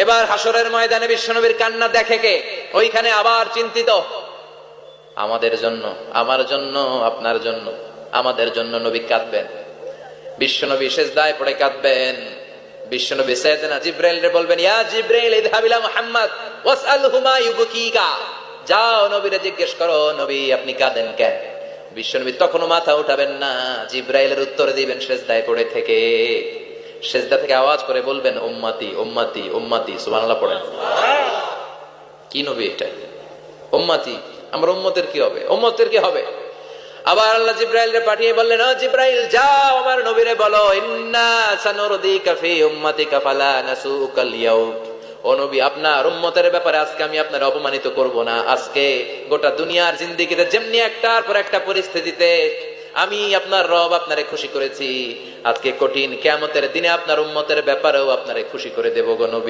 এবার হাসরের ময়দানে বিশ্বনবীর কান্না দেখে কে? ওইখানে আবার চিন্তিত। আমাদের জন্য, আমার জন্য, আপনার জন্য, আমাদের জন্য নবী কাঁদবেন। বিশ্বনবী শেষ দায় পড়ে কাঁদবেন। বিশ্বনবী সাইয়েদনা জিব্রাইল রে বলবেন, ইয়া যাও জিজ্ঞেস করো, নবী, আপনি কাঁদেন তখনও মাথা উঠাবেন না। জিব্রাইলের উত্তর দিবেন, সেজদায় পড়ে থেকে। সেজদা থেকে আওয়াজ করে বলবেন, উম্মাতি উম্মাতি উম্মাতি। সুবহানাল্লাহ পড়েন। কি নবী এটা? উম্মাতি, আমার উম্মতের কি হবে? উম্মতের কি হবে? আবার আল্লাহ জিব্রাইল রে পাঠিয়ে বললেন, ও জিব্রাইল, যাও আমার নবীরে বলো, ইন্না সানুরদিকা ফি উম্মাতিকা ফালা নাসুকাল ইয়াউম। ও নবী, আপনার উম্মতের ব্যাপারে আজকে আমি আপনার অপমানিত করব না। আজকে গোটা দুনিয়ার জিন্দিগিতে যেমনি একটার পর একটা পরিস্থিতিতে আমি আপনার রব আপনারে খুশি করেছি। আজকে কঠিন কেমতের দিনে আপনার উন্মতের ব্যাপারেও আপনারে খুশি করে দেব গো নবী।